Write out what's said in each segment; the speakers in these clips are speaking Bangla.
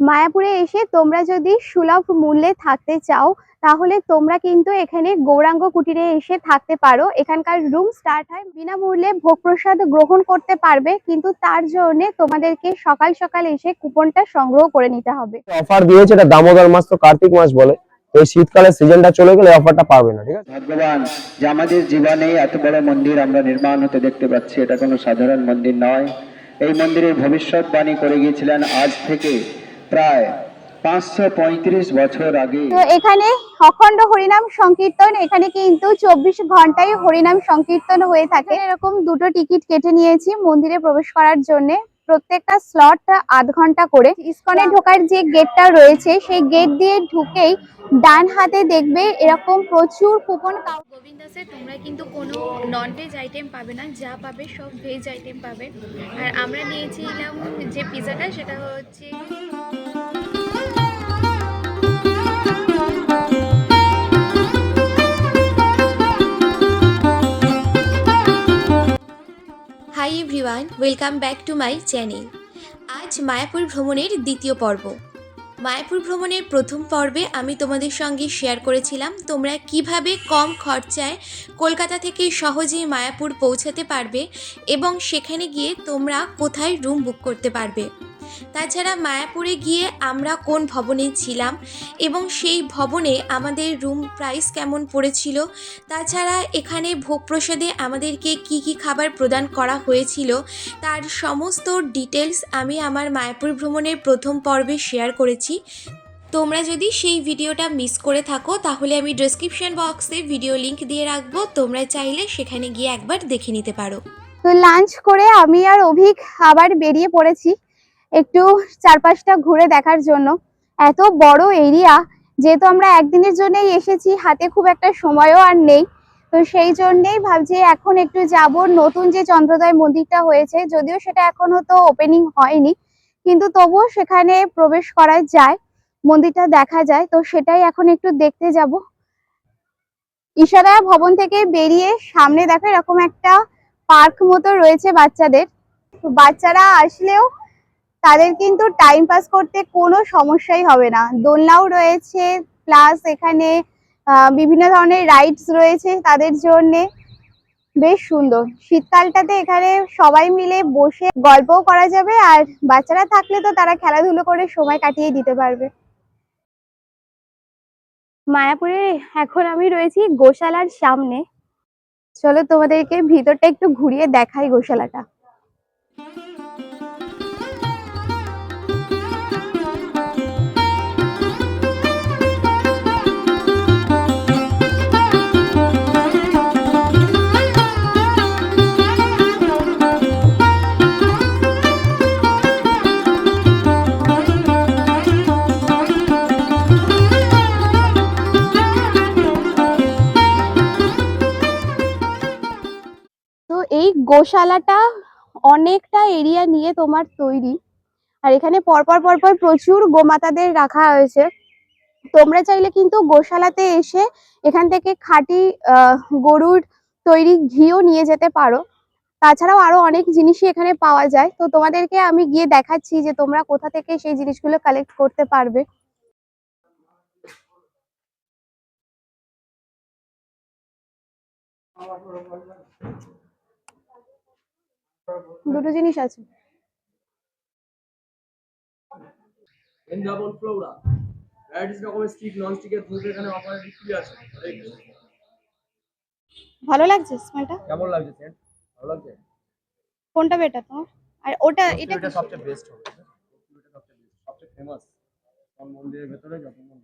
মায়াপুরে এসে তোমরা যদি সুলভ মূল্যে থাকতে চাও তাহলে তোমরা কিন্তু এখানে গৌরাঙ্গ কুটিরে এসে থাকতে পারো। এখানকার রুম স্টার্ট হয় বিনামূল্যে ভোগ প্রসাদ গ্রহণ করতে পারবে কিন্তু তার জন্য তোমাদেরকে সকাল সকাল এসে কুপনটা সংগ্রহ করে নিতে হবে। অফার দিয়েছে এটা দামোদর মাস তো কার্তিক মাস বলে এই শীতকালের সিজনটা চলে গেলে অফারটা পাবে না ঠিক আছে? ভাগ্যবান যে আমাদের জীবনে এত বড় মন্দির আমরা নির্মাণ হতে দেখতে পাচ্ছি এটা কোনো সাধারণ মন্দির নয়। এই মন্দিরের ভবিষ্যৎ ভবিষ্যৎবাণী করে গিয়েছিলেন আজ থেকে প্রায় পাঁচশো পঁয়ত্রিশ বছর আগে। তো এখানে অখণ্ড হরিনাম সংকীর্তন, এখানে কিন্তু চব্বিশ ঘন্টায় হরিনাম সংকীর্তন হয়ে থাকে। এরকম দুটো টিকিট কেটে নিয়েছি মন্দিরে প্রবেশ করার জন্য। প্রত্যেকটা স্লট আধ ঘণ্টা করে ইস্কনে ঢোকার যে গেটটা রয়েছে সেই গেট দিয়ে ঢুকেই ডান হাতে দেখবে এরকম প্রচুর কুপন কাউ- গোবিন্দাসে তোমরা কিন্তু কোনো নন ভেজ আইটেম পাবে না যা পাবে সব ভেজ আইটেম পাবে। আর আমরা নিয়েছিলাম যে পিজাটা সেটা হচ্ছে hi everyone welcome back to my channel আজ মায়াপুর ভ্রমণের দ্বিতীয় পর্ব। মায়াপুর ভ্রমণের প্রথম পর্বে আমি তোমাদের সঙ্গে শেয়ার করেছিলাম তোমরা কীভাবে কম খরচায় কলকাতা থেকে সহজেই মায়াপুর পৌঁছাতে পারবে এবং সেখানে গিয়ে তোমরা কোথায় রুম বুক করতে পারবে। তাছাড়া মায়াপুরে গিয়ে আমরা কোন ভবনে ছিলাম এবং সেই ভবনে আমাদের রুম প্রাইস কেমন পড়েছিল? তাছাড়া এখানে ভোগ প্রসাদে আমাদেরকে কি কি খাবার প্রদান করা হয়েছিল? তার সমস্ত ডিটেলস আমি আমার মায়াপুর ভ্রমণের প্রথম পর্বে শেয়ার করেছি। তোমরা যদি সেই ভিডিওটা মিস করে থাকো, তাহলে আমি ডেসক্রিপশন বক্সে ভিডিও লিংক দিয়ে রাখব। তোমরা চাইলে সেখানে গিয়ে একবার দেখে নিতে পারো। তো লাঞ্চ করে আমি আর অভিক আবার বেরিয়ে পড়েছি। একটু চারপাশটা ঘুরে দেখার জন্য। এত বড় এরিয়া যেহেতু আমরা একদিনের জন্যই এসেছি, হাতে খুব একটা সময়ও আর নেই। তো সেই জন্যেই ভাবছি এখন একটু যাব। নতুন যে চন্দ্রদয় মন্দিরটা হয়েছে, যদিও সেটা এখনও তো ওপেনিং হয়নি, কিন্তু তবুও সেখানে প্রবেশ করা যায়, মন্দিরটা দেখা যায়। তো সেটাই এখন একটু দেখতে যাব। ঈশাদয়া ভবন থেকে বেরিয়ে সামনে দেখো এরকম একটা পার্ক মতো রয়েছে বাচ্চাদের। বাচ্চারা আসলেও তাদের কিন্তু টাইম পাস করতে কোনো সমস্যাই হবে না। দোলনাও রয়েছে প্লাস এখানে বিভিন্ন ধরনের রাইডস রয়েছে তাদের জন্যে। বেশ সুন্দর। শীতকালটাতে এখানে সবাই মিলে বসে গল্পও করা যাবে, আর বাচ্চারা থাকলে তো তারা খেলাধুলো করে সময় কাটিয়ে দিতে পারবে। মায়াপুরে এখন আমি রয়েছি গোশালার সামনে। চলো তোমাদেরকে ভিতরটা একটু ঘুরিয়ে দেখাই গোশালাটা। এই গোশালাটা অনেকটা এরিয়া নিয়ে তোমার তৈরি। আর এখানে পরপর পরপর প্রচুর গোমাতাদের রাখা হয়েছে। তোমরা চাইলে কিন্তু গোশালাতে এসে এখান থেকে খাঁটি গরুর তৈরি ঘিও নিয়ে যেতে পারো। তাছাড়াও আরও অনেক জিনিসই এখানে পাওয়া যায়। তো তোমাদেরকে আমি গিয়ে দেখাচ্ছি যে তোমরা কোথা থেকে সেই জিনিসগুলো কালেক্ট করতে পারবে। দুটো জিনিস আছে। বৃন্দাবন ফ্লোরা ভ্যারাইটিস রকমের স্টিক নন স্টিকের ভোগ এখানে অফারে বিক্রি আছে? ভালো লাগছে স্মেলটা কেমন লাগছে সেন্ট ভালো লাগছে? কোনটা বেটার তোমার? আর ওটা এটা? সবচেয়ে বেস্ট হবে এটা? সবচেয়ে বেস্ট সবচেয়ে ফেমাস কোন মন্দিরের ভেতরে যত নন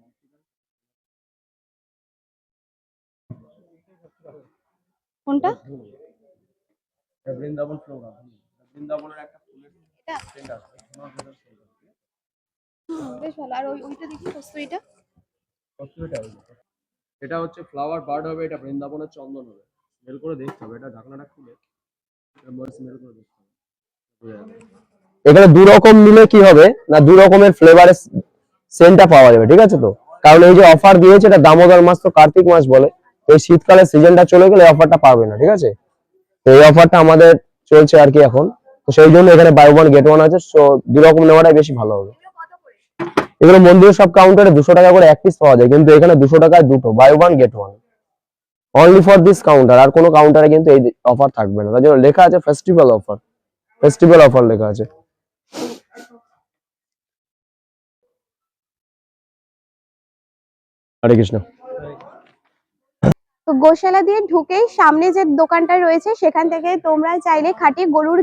কোনটা? বৃন্দাবন ফ্লোরা বৃন্দাবনের একটা ফুলের বেশ ভালো। আর ওই ওইটা দেখি কস্তুরিটা? কস্তুরিটা এটা হচ্ছে ফ্লাওয়ার বার্ড হবে এটা বৃন্দাবনের চন্দন হবে। স্মেল করে দেখতে হবে। এটা ঢাকনাটা খুলে স্মেল করে দেখতে হবে। এখানে দু রকম নিলে কি হবে? না দু রকমের ফ্লেভারের সেন্টটা পাওয়া যাবে ঠিক আছে তো? কারণ এই যে অফার দিয়েছে এটা দামোদর মাস তো কার্তিক মাস বলে। এই শীতকালের সিজনটা চলে গেলে অফারটা পাবে না ঠিক আছে? তো এই অফারটা আমাদের চলছে আর কি এখন। তো সেই জন্য এখানে বাই ওয়ান গেট ওয়ান আছে সো দু রকম নেওয়াটাই বেশি ভালো হবে। এগুলো মন্দিরের সব কাউন্টারে দুশো টাকা করে এক পিস পাওয়া যায়, কিন্তু এখানে দুশো টাকায় দুটো buy one get one only for this counter আর কোনো কাউন্টারে কিন্তু এই অফার থাকবে না। তার জন্য লেখা আছে ফেস্টিভ্যাল অফার ফেস্টিভ্যাল অফার লেখা আছে। হরে কৃষ্ণ। তো গোশালা দিয়ে ঢুকেই সামনে যে দোকানটা রয়েছে, সেখান থেকে তোমরা চাইলে খাঁটি গরুর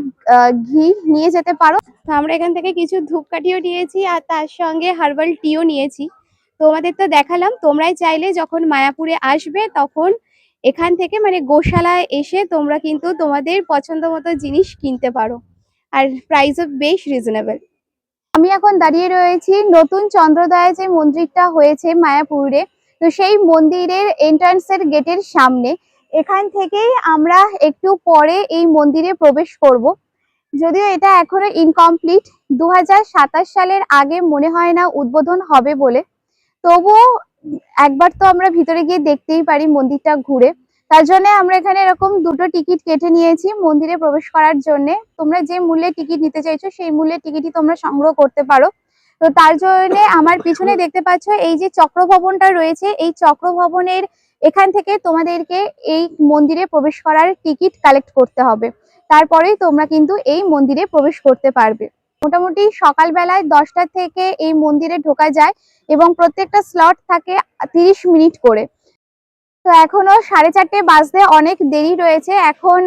ঘি নিয়ে যেতে পারো। আমরা এখান থেকে কিছু ধূপকাঠিও নিয়েছি আর তার সঙ্গে হার্বাল টিও নিয়েছি। তোমাদের তো দেখালাম, তোমরাই চাইলে যখন মায়াপুরে আসবে তখন এখান থেকে মানে গোশালায় এসে তোমরা কিন্তু তোমাদের পছন্দ মতো জিনিস কিনতে পারো। আর প্রাইসও বেশ রিজনেবল আমি এখন দাঁড়িয়ে রয়েছি নতুন চন্দ্রদয়া যে মন্দিরটা হয়েছে মায়াপুরে। তো সেই মন্দিরের এন্ট্রান্সের গেটের সামনে, এখান থেকেই আমরা একটু পরে এই মন্দিরে প্রবেশ করব। যদিও এটা এখনও ইনকমপ্লিট দু হাজার সাতাশ সালের আগে মনে হয় না উদ্বোধন হবে বলে। তবুও একবার তো আমরা ভিতরে গিয়ে দেখতেই পারি মন্দিরটা ঘুরে। তার জন্য আমরা এখানে এরকম দুটো টিকিট কেটে নিয়েছি মন্দিরে প্রবেশ করার জন্য। তোমরা যে মূল্যে টিকিট নিতে চাইছো, সেই মূল্যের টিকিটই তোমরা সংগ্রহ করতে পারো। তো তার জন্য আমার পিছনে দেখতে পাচ্ছ এই যে চক্র ভবনটা রয়েছে, এই চক্র ভবনের এখান থেকে তোমাদেরকে এই মন্দিরে প্রবেশ করার টিকিট কালেক্ট করতে হবে। তারপরেই তোমরা কিন্তু এই মন্দিরে প্রবেশ করতে পারবে। মোটামুটি সকালবেলায় দশটা থেকে এই মন্দিরে ঢোকা যায় এবং প্রত্যেকটা স্লট থাকে তিরিশ মিনিট করে। তো এখনও সাড়ে চারটে বাজতে অনেক দেরি রয়েছে, এখন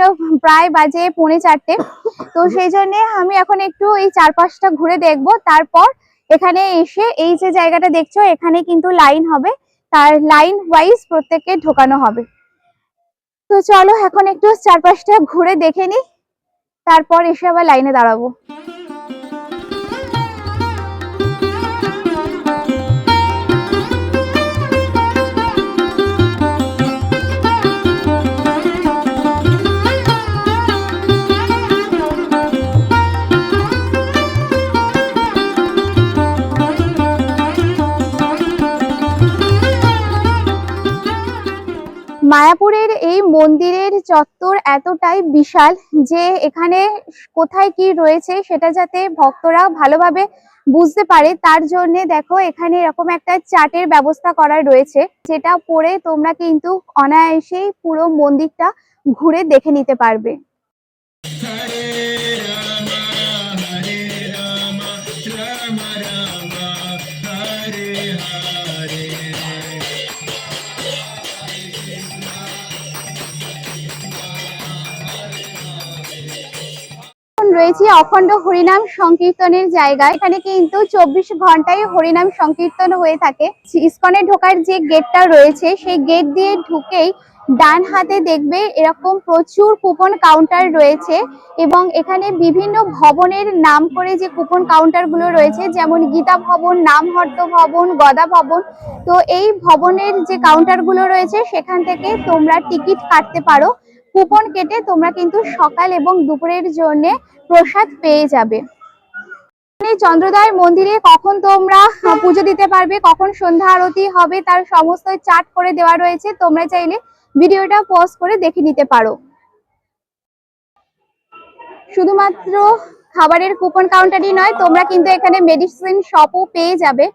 প্রায় বাজে পৌনে চারটে। তো সেই জন্য আমি এখন একটু এই চারপাশটা ঘুরে দেখব, তারপর এখানে এসে এই যে জায়গাটা দেখছ, এখানে কিন্তু লাইন হবে। তার লাইন ওয়াইজ প্রত্যেককে ঢোকানো হবে। তো চলো এখন একটু চারপাশটা ঘুরে দেখে নি তারপর এসে আবার লাইনে দাঁড়াবো। মায়াপুরের এই মন্দিরের চত্বর এতটাই বিশাল যে এখানে কোথায় কি রয়েছে সেটা যাতে ভক্তরা ভালোভাবে বুঝতে পারে। তার জন্য দেখো, এখানে এরকম একটা চার্টের ব্যবস্থা করা রয়েছে, যেটা পড়ে তোমরা কিন্তু অনায়াসেই পুরো মন্দিরটা ঘুরে দেখে নিতে পারবে। রয়েছে অখণ্ড হরিনাম সংকীর্তনের জায়গা এখানে কিন্তু চব্বিশ ঘন্টায় হরিনাম সংকীর্তন হয়ে থাকে। ইস্কনে ঢোকার যে গেটটা রয়েছে, সেই গেট দিয়ে ঢুকেই ডান হাতে দেখবে এরকম প্রচুর কুপন কাউন্টার রয়েছে এবং এখানে বিভিন্ন ভবনের নাম করে যে কুপন কাউন্টারগুলো রয়েছে, যেমন গীতা ভবন নামহট্ট ভবন, গদা ভবন। তো এই ভবনের যে কাউন্টারগুলো রয়েছে, সেখান থেকে তোমরা টিকিট কাটতে পারো। কুপন কেটে তোমরা কিন্তু সকাল এবং দুপুরের জন্য প্রসাদ পেয়ে যাবে। এই চন্দ্রদয় মন্দিরে কখন তোমরা পুজো দিতে পারবে, কখন সন্ধ্যা আরতি হবে, তার সমস্ত চার্ট করে দেওয়া রয়েছে। তোমরা চাইলে ভিডিওটা পজ করে দেখে নিতে পারো। শুধুমাত্র খাবারের কুপন কাউন্টারই নয়, তোমরা কিন্তু এখানে মেডিসিন শপও পেয়ে যাবে।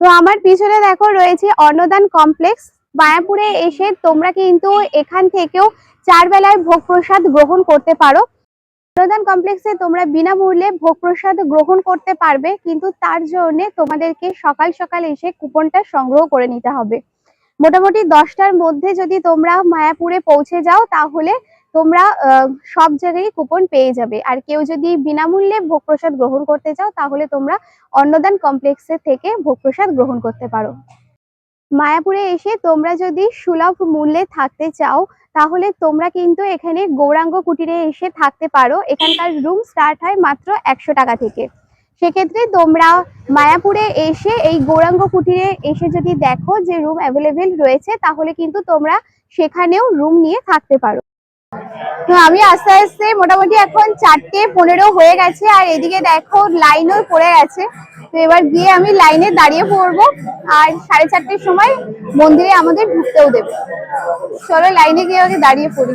তো আমার পিছনে দেখো রয়েছে অন্নদান কমপ্লেক্স মায়াপুরে এসে তোমরা কিন্তু এখান থেকেও চার বেলায় ভোগ প্রসাদ গ্রহণ করতে পারো। প্রধান কমপ্লেক্সে তোমরা বিনামূল্যে ভোগ প্রসাদ গ্রহণ করতে পারবে, কিন্তু তার জন্য তোমাদেরকে সকাল সকাল এসে কুপনটা সংগ্রহ করে নিতে হবে। মোটামুটি দশটার মধ্যে যদি তোমরা মায়াপুরে পৌঁছে যাও, তাহলে তোমরা সব জায়গায় কুপন পেয়ে যাবে। আর কেউ যদি বিনামূল্যে ভোগ প্রসাদ গ্রহণ করতে চাও, তাহলে তোমরা অন্নদান কমপ্লেক্সে থেকে ভোগ প্রসাদ গ্রহণ করতে পারো। মায়াপুরে এসে তোমরা যদি সুলভ মূল্যে থাকতে চাও, তাহলে তোমরা কিন্তু এখানে গৌরাঙ্গ কুটিরে এসে থাকতে পারো। এখানকার রুম স্টার্ট হয় মাত্র একশো টাকা থেকে। সেক্ষেত্রে তোমরা মায়াপুরে এসে এই গৌরাঙ্গ কুটিরে এসে যদি দেখো যে রুম অ্যাভেলেবেল রয়েছে, তাহলে কিন্তু তোমরা সেখানেও রুম নিয়ে থাকতে পারো। আমি আস্তে আস্তে মোটামুটি এখন চারটে পনেরো হয়ে গেছে, আর এদিকে দেখো লাইনও পড়ে গেছে। তো এবার গিয়ে আমি লাইনে দাঁড়িয়ে পড়ব, আর সাড়ে চারটের সময় মন্দিরে আমাদের ঢুকতেও দেবে। চলো লাইনে গিয়ে আগে দাঁড়িয়ে পড়ি।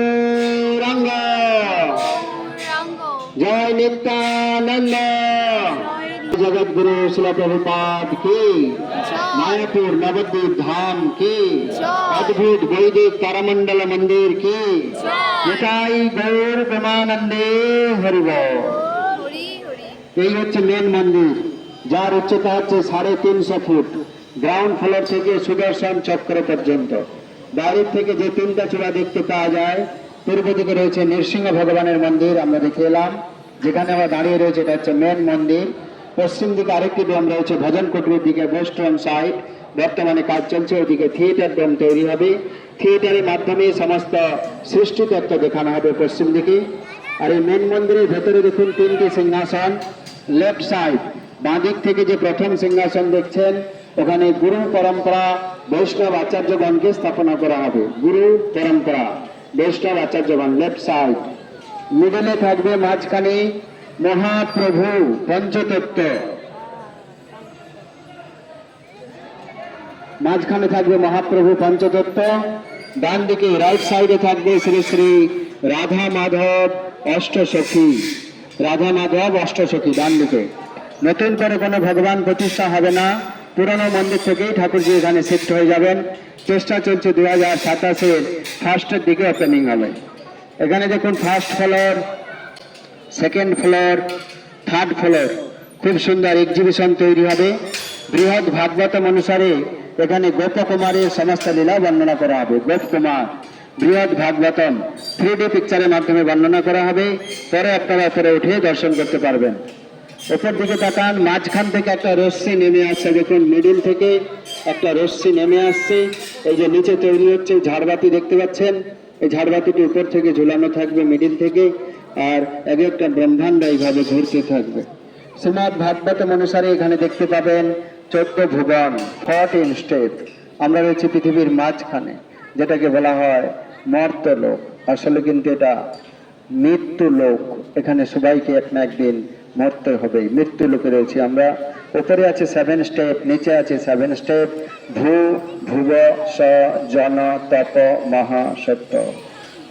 জয় নিত্যানন্দ। জগৎগুরু শিলা প্রভুপাদ কি মায়াপুর নবদ্বীপ ধাম কি? অদ্ভুত বৈদিক তারামণ্ডল মন্দির কি? এটাই গৌর প্রেমানন্দে হরিব। হরি হরি। এই হচ্ছে মেন মন্দির যার উচ্চতা হচ্ছে সাড়ে তিনশো ফুট। গ্রাউন্ড ফ্লোর থেকে সুদর্শন চক্র পর্যন্ত। বাইরের থেকে যে তিনটা চূড়া দেখতে পাওয়া যায় দিকে রয়েছে নৃসিংহ ভগবানের মন্দির, আমরা দেখে এলাম। যেখানে আমরা দাঁড়িয়ে রয়েছে, এটা হচ্ছে মেন মন্দির। পশ্চিম দিকে আরেকটি ডোম রয়েছে, ভজন কুটির দিকে ওয়েস্টার্ন সাইড বর্তমানে কাজ চলছে ওইদিকে থিয়েটার ডোম তৈরি হবে। থিয়েটারের মাধ্যমে সমস্ত সৃষ্টি তত্ত্ব দেখানো হবে পশ্চিম দিকে। আর এই মেন মন্দিরের ভেতরে দেখুন, তিনটি সিংহাসন। লেফট সাইড বাঁ দিক থেকে যে প্রথম সিংহাসন দেখছেন, ওখানে গুরু পরম্পরা, বৈষ্ণব আচার্যগণকে স্থাপনা করা হবে। গুরু পরম্পরা। বৈষ্ণব আচার্যগণ, লেফট সাইড। মিডলে থাকবে মাঝখানে মহাপ্রভু পঞ্চতত্ত্ব। মাঝখানে থাকবে মহাপ্রভু পঞ্চতত্ত্ব। ডান দিকে রাইট সাইডে থাকবে শ্রী শ্রী রাধা মাধব অষ্টসখী। রাধা মাধব অষ্টসখী ডান দিকে নতুন করে কোনো ভগবান প্রতিষ্ঠা হবে না। পুরনো মন্দির থেকেই ঠাকুরজি এখানে শিফট হয়ে যাবেন। চেষ্টা চলছে দু হাজার সাতাশের ফার্স্টের দিকে ওপেনিং হবে এখানে দেখুন first floor second floor third floor খুব সুন্দর এক্সিবিশন তৈরি হবে। বৃহৎ ভাগবতম অনুসারে এখানে গোপকুমারের সমস্ত লীলা বর্ণনা করা হবে। গোপকুমার, বৃহৎ ভাগবতম। থ্রি ডি পিকচারের মাধ্যমে বর্ণনা করা হবে। পরে আপনারা উপরে উঠে দর্শন করতে পারবেন। উপর দিকে তাকান, মাঝখান থেকে একটা রশ্মি নেমে আসছে। দেখুন মিডিল থেকে একটা রশ্মি নেমে আসছে। এই যে নিচে তৈরি হচ্ছে ঝাড়বাতি দেখতে পাচ্ছেন। এই ঝাড়বাতিটি উপর থেকে ঝুলানো থাকবে মিডিল থেকে, আর এক একটা ব্রহ্মাণ্ড এইভাবে ঘুরতে থাকবে। শ্রীমদ ভাগবতম অনুসারে এখানে দেখতে পাবেন চোদ্দ ভুবন ফোরটিন স্টেপ আমরা রয়েছি পৃথিবীর মাঝখানে, যেটাকে বলা হয় মর্ত লোক আসলে কিন্তু এটা মৃত্যু লোক এখানে সবাইকে এক না একদিন মরতে হবে, মৃত্যু লোকে রয়েছে। আমরা উপরে আছে সেভেন স্টেপ নিচে আছে সেভেন স্টেপ ভূ, ভুব, স, জন, তপ, মহা, সত্য।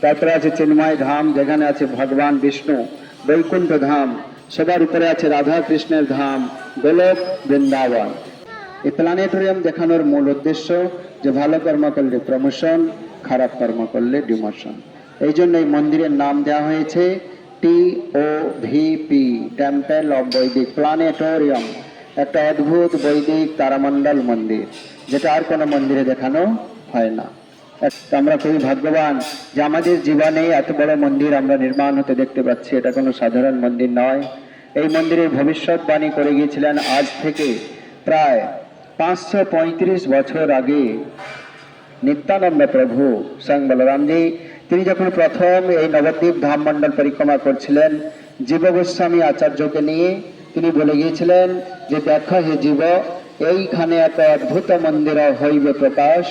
তারপরে আছে চিন্ময় ধাম, যেখানে আছে ভগবান বিষ্ণু, বৈকুণ্ঠ ধাম। সবার উপরে আছে রাধা কৃষ্ণের ধাম, গোলক বৃন্দাবন। এই প্ল্যানেটোরিয়াম দেখানোর মূল উদ্দেশ্য যে ভালো কর্ম করলে প্রমোশন খারাপ কর্ম করলে ডিমোশন এই জন্য এই মন্দিরের নাম দেওয়া হয়েছে টি ও ভিপি টেম্পল অফ বৈদিক প্ল্যানেটোরিয়াম একটা অদ্ভুত বৈদিক তারামণ্ডল মন্দির, যেটা আর কোনো মন্দিরে দেখানো হয় না। আমরা খুবই ভাগ্যবান যে আমাদের জীবনে এত বড় মন্দির আমরা নির্মাণ হতে দেখতে পাচ্ছি। এটা কোনো সাধারণ মন্দির নয়। এই মন্দিরের ভবিষ্যৎবাণী করে গিয়েছিলেন আজ থেকে প্রায় পাঁচশো পঁয়ত্রিশ বছর আগে নিত্যানন্দ প্রভু। স্বয়ং বলরামজি তিনি যখন প্রথম এই নবদ্বীপ ধাম মণ্ডল পরিক্রমা করছিলেন, জীব গোস্বামী আচার্যকে নিয়ে তিনি বলে গিয়েছিলেন যে, দেখো হে জীব, এইখানে এক অদ্ভুত মন্দির হইবে প্রকাশ,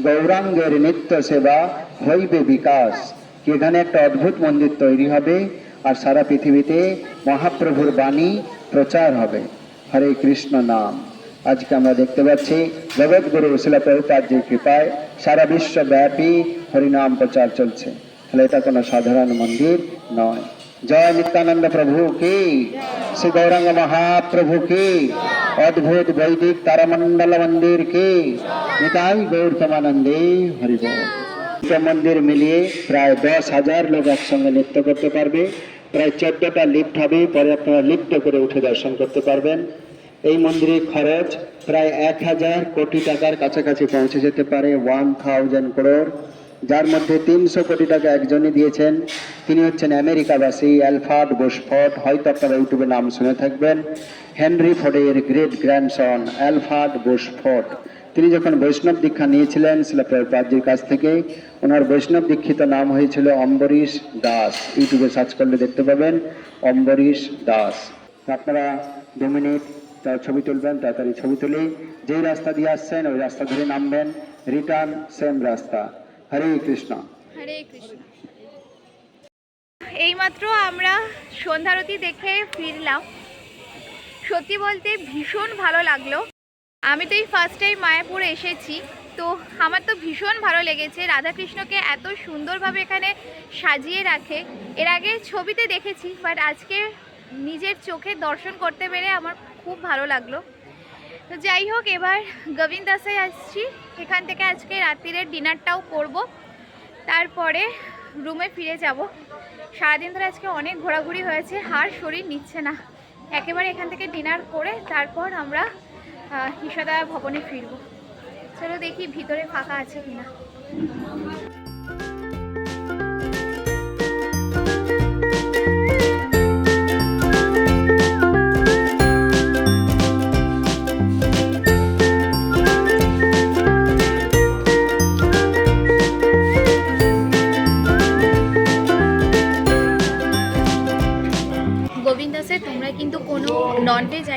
গৌরাঙ্গের নিত্য সেবা হইবে বিকাশ। এখানে একটা অদ্ভুত মন্দির তৈরি হবে আর সারা পৃথিবীতে মহাপ্রভুর বাণী প্রচার হবে। হরে কৃষ্ণ নাম। আজকে আমরা দেখতে পাচ্ছি জগৎগুরু শিলা প্রভুপাদজির কৃপায় সারা বিশ্বব্যাপী হরিনাম প্রচার চলছে। তাহলে এটা কোনো সাধারণ মন্দির নয়। জয় নিত্যানন্দ প্রভু কি? শ্রী গৌরাঙ্গ মহাপ্রভু কি? অদ্ভুত বৈদিক তারামণ্ডল মন্দির কি? নিতাই গৌরতমানন্দে হরিব। মন্দির মিলিয়ে প্রায় দশ হাজার লোক একসঙ্গে নৃত্য করতে পারবে। প্রায় চোদ্দটা লিফট হবে, পরে আপনারা লিফটে করে উঠে দর্শন করতে পারবেন। এই মন্দিরের খরচ প্রায় এক হাজার কোটি টাকার কাছাকাছি পৌঁছে যেতে পারে ওয়ান থাউজেন্ড করোড় যার মধ্যে তিনশো কোটি টাকা একজনই দিয়েছেন। তিনি হচ্ছেন আমেরিকাবাসী অ্যালফার্ড বুশফোর্ড। হয়তো আপনারা ইউটিউবে নাম শুনে থাকবেন। Henry ফোর্ডের great grandson Alfred Brush Ford. তিনি যখন বৈষ্ণব দীক্ষা নিয়েছিলেন শিলা কাছ থেকে, ওনার বৈষ্ণব দীক্ষিত নাম হয়েছিল অম্বরীশ দাস। ইউটিউবে সার্চ করলে দেখতে পাবেন অম্বরীশ দাস। আপনারা দু মিনিট তার ছবি তুলবেন, তাড়াতাড়ি ছবি তুলি। যেই রাস্তা দিয়ে আসছেন, ওই রাস্তা ধরে নামবেন। রিটার্ন সেম রাস্তা। হরে কৃষ্ণ। হরে কৃষ্ণ। এইমাত্র আমরা সন্ধ্যারতি দেখে ফিরলাম। সত্যি বলতে ভীষণ ভালো লাগল। আমি তো এই ফার্স্ট টাইম মায়াপুর এসেছি। তো আমার তো ভীষণ ভালো লেগেছে। রাধাকৃষ্ণকে এত সুন্দরভাবে এখানে সাজিয়ে রাখে। এর আগে ছবিতে দেখেছি বাট আজকে নিজের চোখে দর্শন করতে পেরে আমার খুব ভালো লাগল। তো যাই হোক, এবার গোবিন্দ দাসে আসছি। এখান থেকে আজকে রাত্রিরের ডিনারটাও করব। তারপরে রুমে ফিরে যাব। সারাদিন ধরে আজকে অনেক ঘোরাঘুরি হয়েছে আর শরীর নিচ্ছে না। একেবারে এখান থেকে ডিনার করে তারপর আমরা ঈশাদা ভবনে ফিরবো। চলো দেখি ভিতরে ফাঁকা আছে কিনা।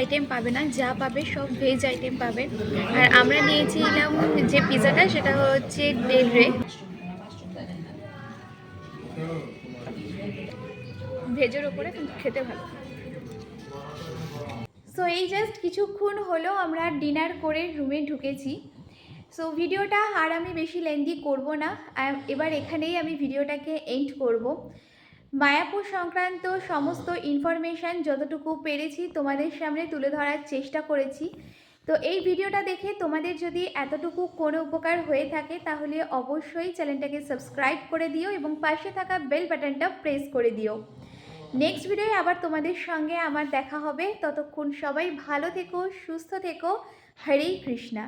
আইটেম পাবে না, যা পাবে সব ভেজ আইটেম পাবে। আর আমরা নিয়েছিলাম যে পিজাটা সেটা হচ্ছে ডেল রে ভেজের ওপরে কিন্তু খেতে ভালো। সো এই জাস্ট কিছুক্ষণ হলো আমরা ডিনার করে রুমে ঢুকেছি। সো ভিডিওটা আর আমি বেশি লেন্দি করব না। এবার এখানেই আমি ভিডিওটাকে এন্ড করব। মায়াপুর সংক্রান্ত সমস্ত ইনফরমেশান যতটুকু পেরেছি তোমাদের সামনে তুলে ধরার চেষ্টা করেছি। তো এই ভিডিওটা দেখে তোমাদের যদি এতটুকু কোনো উপকার হয়ে থাকে, তাহলে অবশ্যই চ্যানেলটাকে সাবস্ক্রাইব করে দিও এবং পাশে থাকা বেল বাটনটা প্রেস করে দিও। নেক্সট ভিডিওয়ে আবার তোমাদের সঙ্গে আমার দেখা হবে। ততক্ষণ সবাই ভালো থেকো, সুস্থ থেকো। হরে কৃষ্ণা।